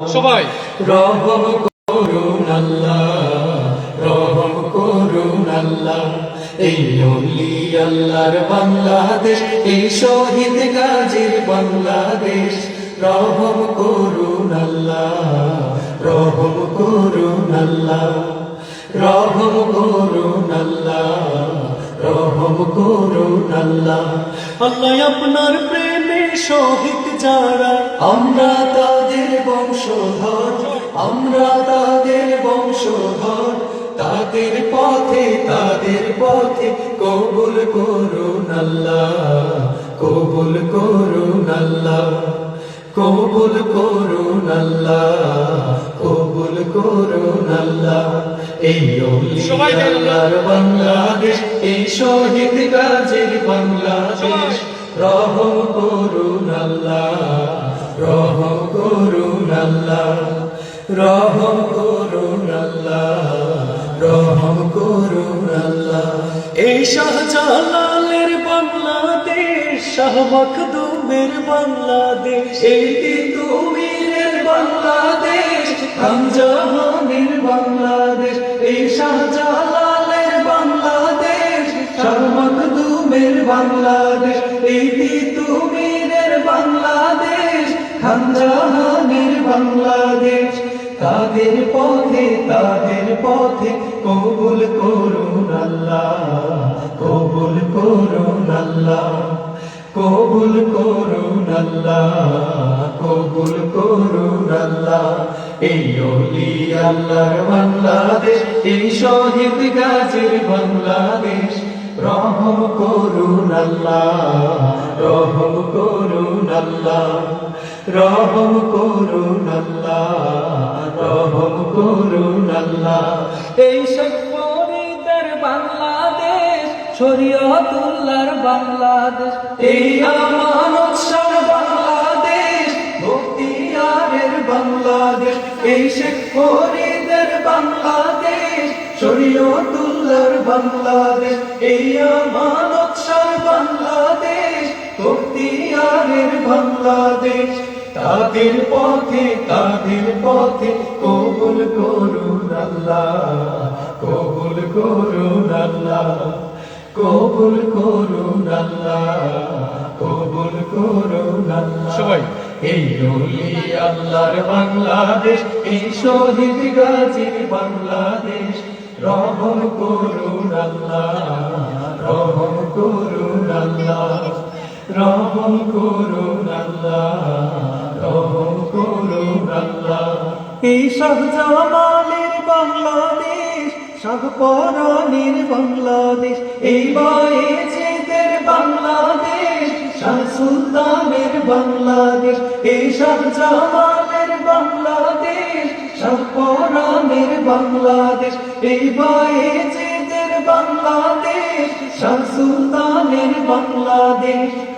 সবাই। রহম করুন আল্লাহ রহম করুন আল্লাহ। এই অলি আল্লাহর বাংলাদেশ এই শহীদ গাজীর বাংলাদেশ। রহম করুন আল্লাহ রহম করুন আল্লাহ। রহম করুন আল্লাহ রহম করুন আল্লাহ। আল্লাহ আপনার প্রেমে শহীদ যারা আমরা তাদের বংশধর আমরা তাদের বংশধর। তাদের পথে তাদের পথে কবুল করুন আল্লাহ কবুল করুন আল্লাহ কবুল করুন আল্লাহ কবুল করুন আল্লাহ। এই অলি সবাই আল্লাহর বাংলাদেশ রহম করুন আল্লাহ, রহম করুন আল্লাহ। এই শাহজালালের বাংলাদেশ, শাহ মখদুমের বাংলাদেশ। এই তিতুমিরের বাংলাদেশ খানজাহানের বাংলাদেশ। এই শাহজালালের বাংলাদেশ, শাহ মখদুমের বাংলাদেশ। এই তিতুমিরের বাংলাদেশ খানজাহানের বাংলাদেশ। তাদের পথে তাদের পথে কবুল করুন আল্লাহ, কবুল করুন আল্লাহ, কবুল করুন আল্লাহ, কবুল করুন আল্লাহ। এই অলি আল্লাহর বাংলাদেশ, এই শহীদ গাজীর বাংলাদেশ, রহম করুন আল্লাহ, রহম করুন আল্লাহ, রহম করুন আল্লাহ। এই শৈফরিদের বাংলাদেশ, শরীয়তুল্লাহর বাংলাদেশ। এই আমানত শাহ বাংলাদেশ বখতিয়ারের বাংলাদেশ। এই শেখ ফরিদের বাংলাদেশ, শরীয়তুল্লাহর বাংলাদেশ। এই আমানত শাহ বাংলাদেশ বখতিয়ারের বাংলাদেশ। তাদের পথে তাদের পথে কবুল করুন আল্লাহ কবুল করুন আল্লাহ কবুল করুন আল্লাহ কবুল করুন আল্লাহ সবাই। এই অলি আল্লাহর বাংলাদেশ এই শহীদ গাজীর বাংলাদেশ রহম করুন আল্লাহ রহম করুন আল্লাহ রহম করুন আল্লাহ এই সব জামালের বাংলাদেশ, সব পরাণের বাংলাদেশ, এই বয়েছেদের বাংলাদেশ শাহ সুলতানের বাংলাদেশ, এই সব জামালের বাংলাদেশ, সব পরাণের বাংলাদেশ, এই বয়েছেদের বাংলাদেশ শাহ সুলতানের বাংলাদেশ।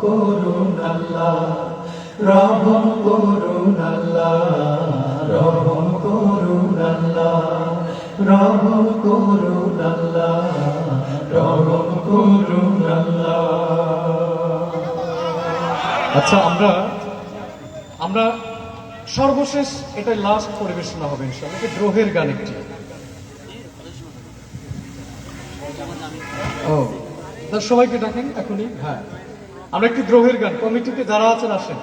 করুন আল্লাহ রহম করুন আল্লাহ রহম করুন আল্লাহ রহম করুন আল্লাহ রহম করুন আল্লাহ আচ্ছা আমরা আমরা সর্বশেষ এটা লাস্ট পরিবেশনা হবে ইনশাআল্লাহ। দ্রোহের গান একটি। ও সবাইকে ডাকেন এখনই। হ্যাঁ। আমরা একটি দ্রোহের গান। কমিটিতে যারা আছেন আসেন।